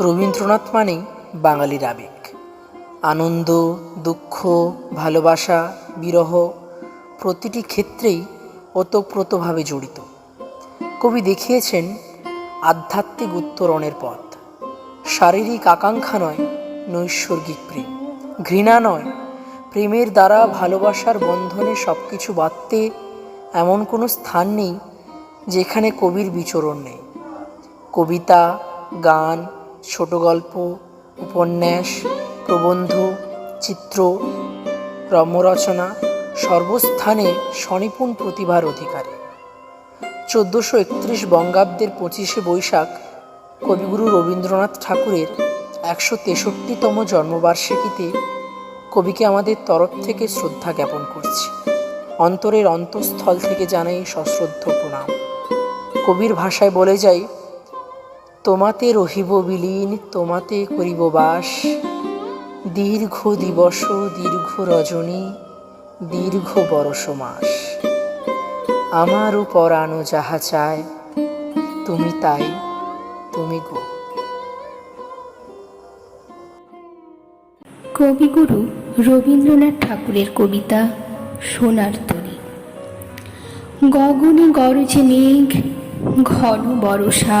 রবীন্দ্রনাথ মানেই বাঙালির আবেগ। আনন্দ, দুঃখ, ভালোবাসা, বিরহ প্রতিটি ক্ষেত্রেই ওতপ্রোতভাবে জড়িত। কবি দেখিয়েছেন আধ্যাত্মিক উত্তরণের পথ। শারীরিক আকাঙ্ক্ষা নয়, নৈসর্গিক প্রেম। ঘৃণা নয়, প্রেমের দ্বারা ভালোবাসার বন্ধনে সব কিছু বাঁধতে এমন কোনো স্থান নেই যেখানে কবির বিচরণ নেই। কবিতা, গান ছোট গল্প, উপন্যাস, প্রবন্ধ, চিত্র, রম্যরচনা সর্বস্থানে স্বনিপুণ প্রতিভার অধিকারী। চোদ্দোশো একত্রিশ বঙ্গাব্দের পঁচিশে বৈশাখ কবিগুরু রবীন্দ্রনাথ ঠাকুরের একশো তেষট্টিতম জন্মবার্ষিকীতে কবিকে আমাদের তরফ থেকে শ্রদ্ধা জ্ঞাপন করছি। অন্তরের অন্তঃস্থল থেকে জানাই সশ্রদ্ধ প্রণাম। কবির ভাষায় বলে যাই তোমাতে রহিব বিলীন, তোমাতে করিব বাস। দীর্ঘ দিবস, দীর্ঘ রজনী, দীর্ঘ বরষ মাস। আমারও পরানো যাহা চায়, তুমি তাই, তুমি গো। কবিগুরু রবীন্দ্রনাথ ঠাকুরের কবিতা সোনার তরী। গগনে গরজে মেঘ, ঘন বরষা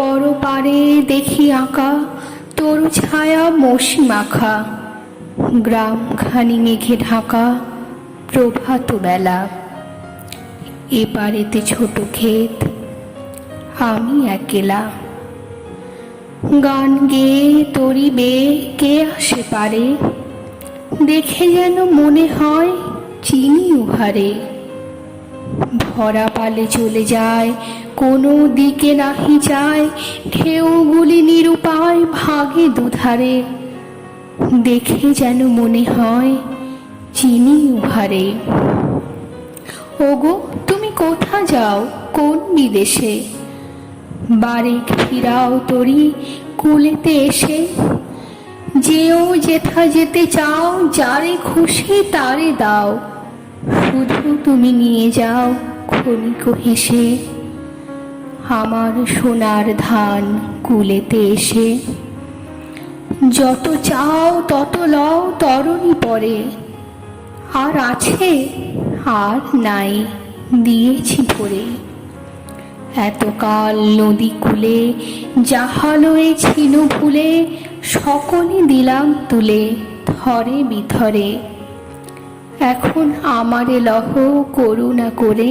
পর পারে দেখি আঁকা, তরু ছায়া মসি মাখা গ্রামখানি মেঘে ঢাকা, প্রভাত বেলা। এপারেতে ছোট ক্ষেত, আমি একেলা। গান গেয়ে তরিবে কে আসে পারে, দেখে যেন মনে হয় চিনি উহারে। ভরা পালে চলে যায় কোনো দিকে নাহি যায়, ঢেউগুলি নিরুপায় ভাগে দুধারে। দেখে যেন মনে হয় চিনি উহারে। ওগো, তুমি কোথা যাও? কোন বিদেশে? বারেক ফিরাও তরি কুলেতে এসে। যেও যেথা যেতে চাও, যারে খুশি তারে দাও। শুধু তুমি নিয়ে যাও ক্ষণিক হেসে। আমার সোনার ধান কুলেতে এসে, যত চাও তত লও তরণী পরে, আর আছে আর নাই দিয়েছি ভরে। এতকাল নদী কূলে জাহালয়ে ছিল ভুলে সকলে দিলাম তুলে ধরে বিধরে। এখন আমারে লহ করুণা করে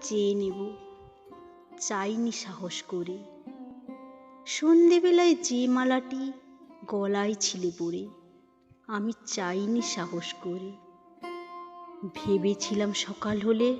চেয়ে নেব। চাইনি সাহস করে। সন্ধেবেলায় যে মালাটি গলায় ছিলে পড়ে আমি চাইনি সাহস করে। ভেবেছিলাম সকাল হলে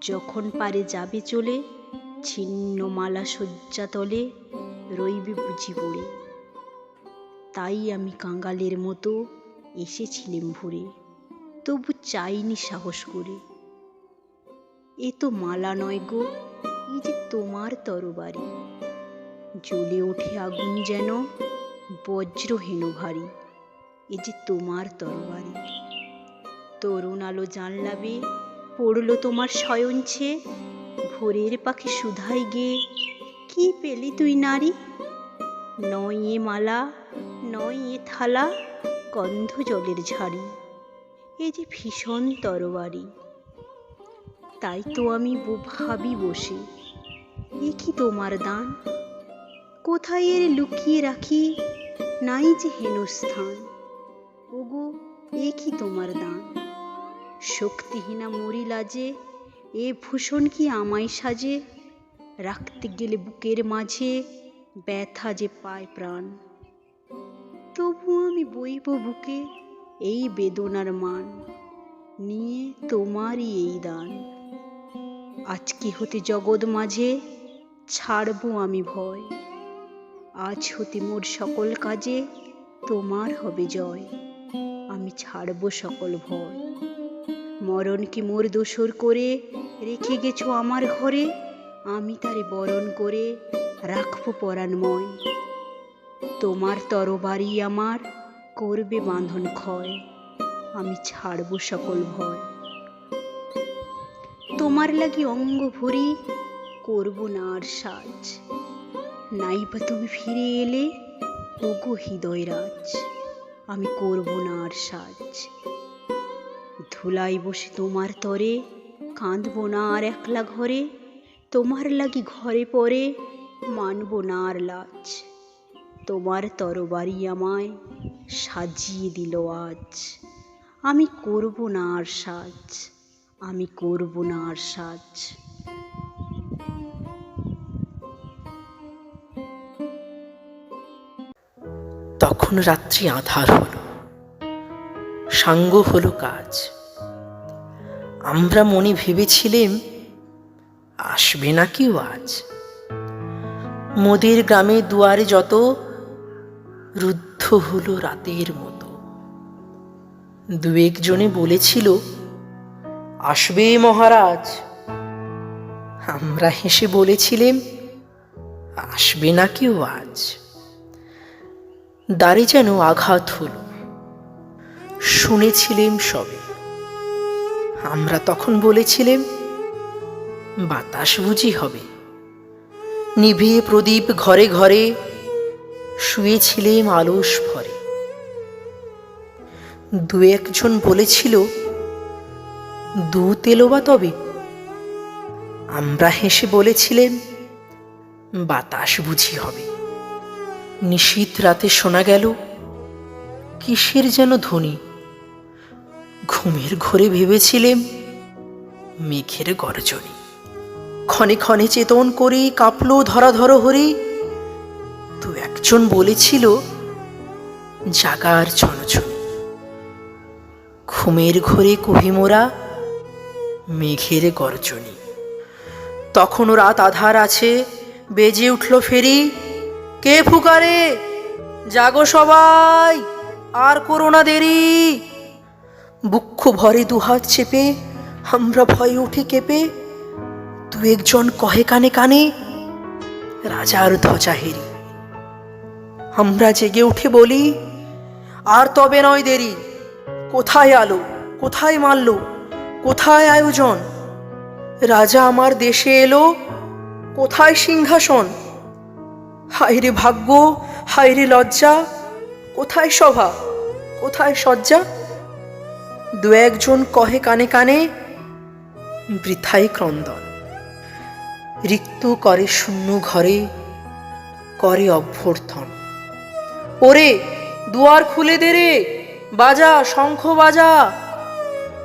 যখন পারে যাবে চলে, ছিন্ন মালা শয্যা তলে রইবে বুঝি পড়ে তাই আমি কাঙ্গালের মতো এসেছিলেম ভোরে, তবু চাইনি সাহস করে। এ তো মালা নয় গো, এই যে তোমার তরবারি। জ্বলে ওঠে আগুন যেন বজ্র হেন ভারী, এ যে তোমার তরবারি। তরুণ আলো জানলাবে, পড়ল তোমার শয়নছে ভোরের পাখি সুধাই গে কি পেলি তুই নারী? নয় এ মালা, নয় এ থালা, গন্ধ জলের ঝাড়ি, এ যে ভীষণ তরবারি। তাই তো আমি ভাবি বসে। এ কি তোমার দান? কোথায় এর লুকিয়ে রাখি? নাই যে হেনস্থান। ওগো, এ কি তোমার দান? শক্তিহীনা মরি লাজে এ ভূষণ কি আমায় সাজে? রাখতে গেলে বুকের মাঝে ব্যথা যে পায় প্রাণ। তবু আমি বইব বুকে এই বেদনার মান। নিয়ে তোমারই এই দান। আজকে হতে জগৎ মাঝে? ছাড়বো আমি ভয়। আজ হতে মোর সকল কাজে তোমার হবে জয়। আমি ছাড়বো সকল ভয়। মরণকে মোর দোসর করে রেখে গেছো আমার ঘরে? আমি তারে বরণ করে রাখব পরাণময়। তোমার তরবারি আমার করবে বাঁধন ক্ষয়। আমি ছাড়বো সকল ভয়। তোমার লাগি অঙ্গ ভরি করব না আর সাজ। নাইবা তুমি ফিরে এলে, ওগো হৃদয় রাজ আমি করব না আর সাজ। ধুলাই বসে তোমার তরে, কাঁদব না আর একলা ঘরে, তোমার লাগি ঘরে পরে মানব না আর লাজ। তোমার তরবারি আমায় সাজিয়ে দিল আজ, আমি করব না আর সাজ। আমি করব না আর সাজ। তখন রাত্রি আধার হলো। সাঙ্গ হলো কাজ। আমরা মনে ভেবেছিলেম, আসবে না কেউ আজ। মোদের গ্রামে দুয়ারে যত রুদ্ধ হলো রাতের মতো। দু একজনে বলেছিল আসবে মহারাজ। আমরা হেসে বলেছিলেম, আসবে না কেউ আজ। দ্বারে যেন আঘাত হল। শুনেছিলেম সবে। আমরা তখন বলেছিলেম, বাতাস বুঝি হবে। নিভে প্রদীপ ঘরে ঘরে শুয়েছিলেম আলস ভরে। দু একজন বলেছিল দু এলো বা তবে? আমরা হেসে বলেছিলেন, বাতাস বুঝি হবে। নিশীত রাতে শোনা গেল, কিসের যেন ধ্বনি? ঘুমের ঘরে ভেবেছিলেন, মেঘের গর্জনী। ক্ষণে ক্ষণে চেতন করে কাঁপলো ধরাধর হরে। তো একজন বলেছিল, জাগার ছনছনি। ঘুমের ঘরে কহিমোরা মেঘের গর্জনী। তখনও রাত আধার আছে, বেজে উঠল ফেরি। কে ফুকারে? জাগো সবাই, আর করো না দেরি। বুক্ষ ভরে দুহাত চেপে, আমরা ভয়ে উঠে কেঁপে। দু একজন কহে কানে কানে, রাজার ধ্বজা হেরি। আমরা জেগে উঠে বলি, আর তবে নয় দেরি। কোথায় আলো? কোথায় মারল? কোথায় আয়োজন? রাজা আমার দেশে এলো, কোথায় সিংহাসন? হায়রে ভাগ্য, হায়রে লজ্জা, কোথায় সভা কোথায় শয্যা? দু একজন কহে কানে কানে, বৃথাই ক্রন্দন। রিক্ত করে শূন্য ঘরে, করে অভ্যর্থন। ওরে, দুয়ার খুলে দে রে, বাজা, শঙ্খ বাজা।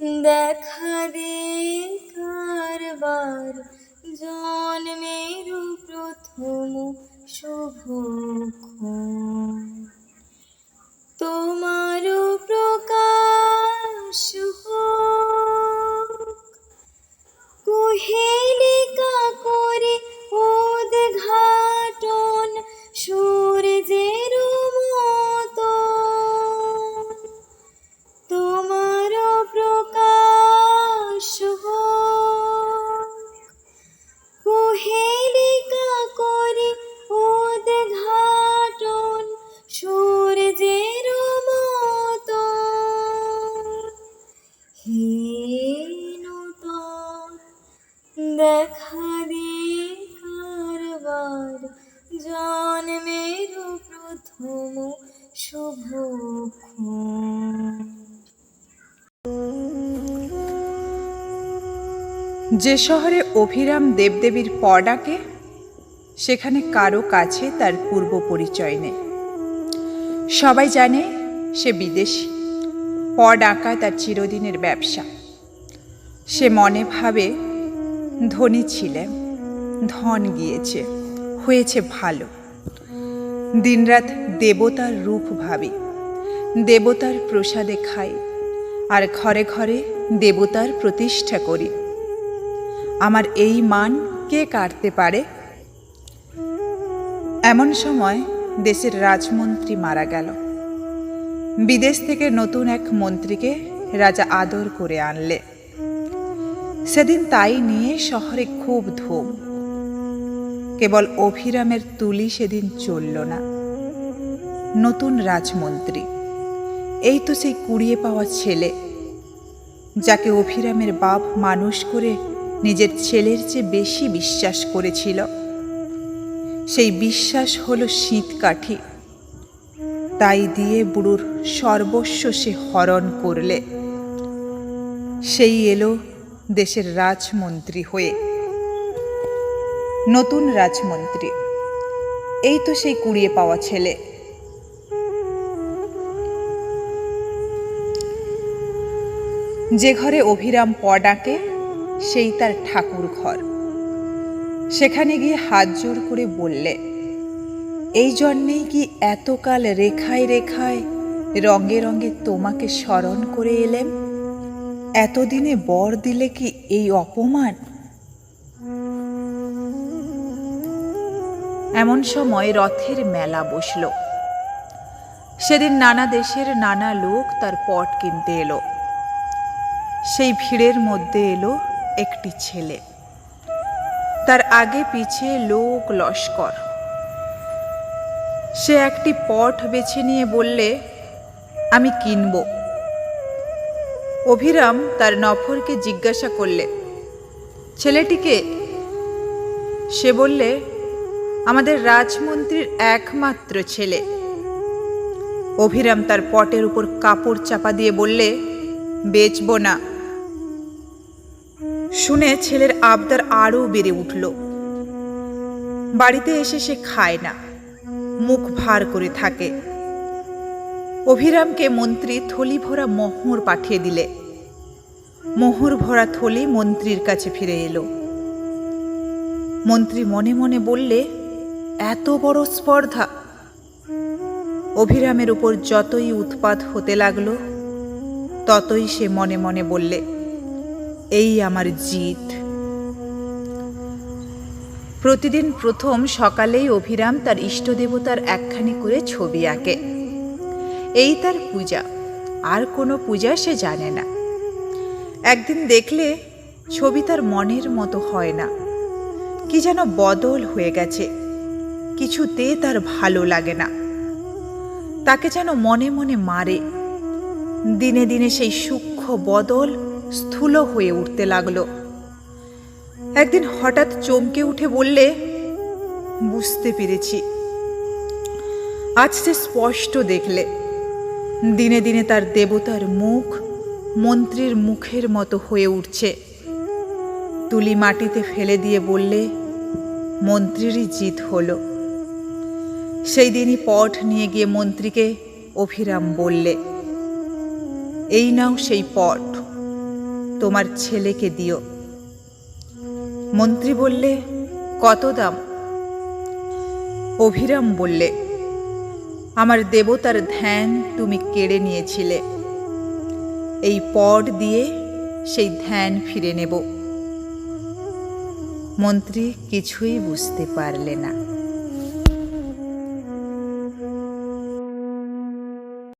দেখা দে কারবার জন্মের প্রথম শুভ তোমার প্রকাশ হোক কুহেলিকা শুভক্ষণ যে শহরে অভিরাম দেবদেবীর প ডাকে, সেখানে কারও কাছে তার পূর্ব পরিচয় নেই। সবাই জানে সে বিদেশি। প ডাকা তার চিরদিনের ব্যবসা। সে মনে ভাবে ধনী ছিলেন, ধন গিয়েছে, হয়েছে ভালো। দিনরাত দেবতার রূপ ভাবি। দেবতার প্রসাদে খাই আর ঘরে ঘরে দেবতার প্রতিষ্ঠা করি। আমার এই মান কে কাটতে পারে? এমন সময় দেশের রাজমন্ত্রী মারা গেল। বিদেশ থেকে নতুন এক মন্ত্রীকে রাজা আদর করে আনলে। সেদিন তাই নিয়ে শহরে খুব ধুম। কেবল অভিরামের তুলি সেদিন চলল না। নতুন রাজমন্ত্রী। এই তো সেই কুড়িয়ে পাওয়া ছেলে, যাকে অভিরামের বাপ মানুষ করে নিজের ছেলের চেয়ে বেশি বিশ্বাস করেছিল। সেই বিশ্বাস হলো শীতকাঠি। তাই দিয়ে বুড়োর সর্বস্ব সে হরণ করলে। সেই এলো দেশের রাজমন্ত্রী হয়ে। নতুন রাজমন্ত্রী। এই তো সেই কুড়িয়ে পাওয়া ছেলে। যে ঘরে অভিরাম প ডাকে, সেই তার ঠাকুর ঘর। সেখানে গিয়ে হাত জোর করে বললে, এই জন্যেই কি এতকাল রেখায় রেখায় রঙে রঙে তোমাকে স্মরণ করে এলেম? এতদিনে বর দিলে কি এই অপমান? এমন সময় রথের মেলা বসল। সেদিন নানা দেশের নানা লোক তার পট কিনতে এলো। সেই ভিড়ের মধ্যে এলো একটি ছেলে। তার আগে পিছে লোক লস্কর। সে একটি পট বেছে নিয়ে বললে, আমি কিনব। অভিরাম তার নফরকে জিজ্ঞাসা করলে। ছেলেটিকে সে বললে আমাদের রাজমন্ত্রীর একমাত্র ছেলে। অভিরাম তার পটের উপর কাপড় চাপা দিয়ে বললে, বেচব না। শুনে ছেলের আবদার আরও বেড়ে উঠল। বাড়িতে এসে সে খায় না, মুখ ভার করে থাকে। অভিরামকে মন্ত্রী থলি ভরা মোহর পাঠিয়ে দিলে। মোহর ভরা থলি মন্ত্রীর কাছে ফিরে এলো। মন্ত্রী মনে মনে বললে এত বড় স্পর্ধা। অভিরামের উপর যতই উৎপাত হতে লাগল, ততই সে মনে মনে বললে, এই আমার জিত। প্রতিদিন প্রথম সকালেই অভিরাম তার ইষ্টদেবতার একখানি করে ছবি আঁকে। এই তার পূজা, আর কোনো পূজা সে জানে না। একদিন দেখলে ছবি তার মনের মতো হয় না। কি যেন বদল হয়ে গেছে। কিছুতে তার ভালো লাগে না। তাকে যেন মনে মনে মারে। দিনে দিনে সেই সূক্ষ্ম বদল স্থূল হয়ে উঠতে লাগল। একদিন হঠাৎ চমকে উঠে বললে, বুঝতে পেরেছি। আজ সে স্পষ্ট দেখলে। দিনে দিনে তার দেবতার মুখ মন্ত্রীর মুখের মতো হয়ে উঠছে। তুলি মাটিতে ফেলে দিয়ে বললে, মন্ত্রীরই জিত হলো। সেই দিনই পট নিয়ে গিয়ে মন্ত্রীকে অভিরাম বললে, এই নাও সেই পট তোমার ছেলেকে দিও। মন্ত্রী বললে, কত দাম? অভিরাম বললে, আমার দেবতার ধ্যান তুমি কেড়ে নিয়েছিলে। এই পট দিয়ে সেই ধ্যান ফিরে নেব। মন্ত্রী কিছুই বুঝতে পারলে না।